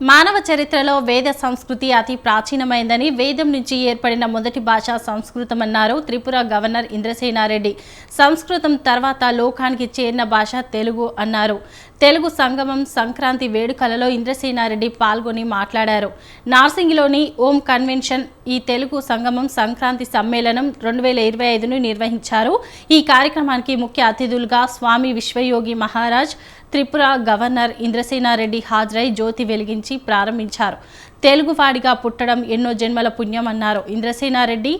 మానవ చరిత్రలో వేద సంస్కృతి అతి ప్రాచీనమైందని వేదం నుంచి ఏర్పడిన మొదటి భాష సంస్కృతం అన్నారు త్రిపుర గవర్నర్ ఇంద్రసేనారెడ్డి. సంస్కృతం తర్వాత లోకానికి చేరిన భాష తెలుగు అన్నారు. తెలుగు సంగమం సంక్రాంతి వేడుకలలో ఇంద్రసేనారెడ్డి పాల్గొని మాట్లాడారు. నార్సింగిలోని ఓం కన్వెన్షన్ ఈ తెలుగు సంగమం సంక్రాంతి సమ్మేళనం రెండు వేల ఇరవై ఐదును నిర్వహించారు. ఈ కార్యక్రమానికి ముఖ్య అతిథులుగా స్వామి విశ్వయోగి మహారాజ్ త్రిపుర గవర్నర్ ఇంద్రసేనారెడ్డి హాజరై జ్యోతి వెలిగించి ప్రారంభించారు. తెలుగువాడిగా పుట్టడం ఎన్నో జన్మల పుణ్యం అన్నారు ఇంద్రసేనారెడ్డి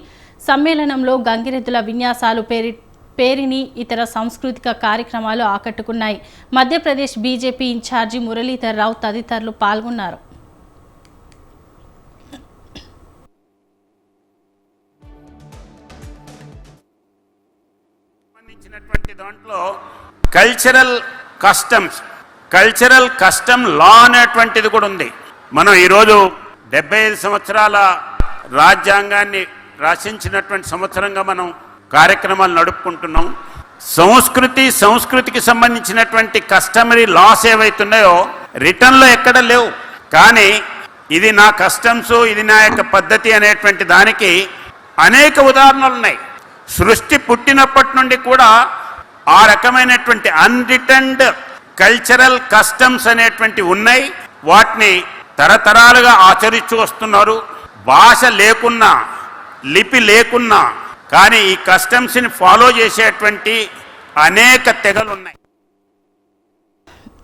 సమ్మేళనంలో గంగిరెద్దుల విన్యాసాలు పేరి పేరిని ఇతర సాంస్కృతిక కార్యక్రమాలు ఆకట్టుకున్నాయి. మధ్యప్రదేశ్ బీజేపీ ఇన్ఛార్జి మురళీధర్ రావు తదితరులు పాల్గొన్నారు. దాంట్లో కల్చరల్ కస్టమ్స్ కల్చరల్ కస్టమ్ లా అనేటువంటిది కూడా ఉంది. మనం ఈరోజు డెబ్బై ఐదు సంవత్సరాల రాజ్యాంగాన్ని రచించినటువంటి సంవత్సరంగా మనం కార్యక్రమాలు నడుపుకుంటున్నాం. సంస్కృతి సంస్కృతికి సంబంధించినటువంటి కస్టమరీ లాస్ ఏవైతున్నాయో రిటర్న్లో ఎక్కడ లేవు. కానీ ఇది నా కస్టమ్స్ ఇది నా యొక్క పద్ధతి అనేటువంటి దానికి అనేక ఉదాహరణలు ఉన్నాయి. సృష్టి పుట్టినప్పటి నుండి కూడా ఆ రకమైనటువంటి అన్రిటర్న్డ్ కల్చరల్ కస్టమ్స్ అనేటువంటి ఉన్నాయి. వాటిని తరతరాలుగా ఆచరిస్తూ వస్తున్నారు. భాష లేకున్నా లిపి లేకున్నా కానీ ఈ కస్టమ్స్ని ఫాలో చేసేటువంటి అనేక తెగలు ఉన్నాయి.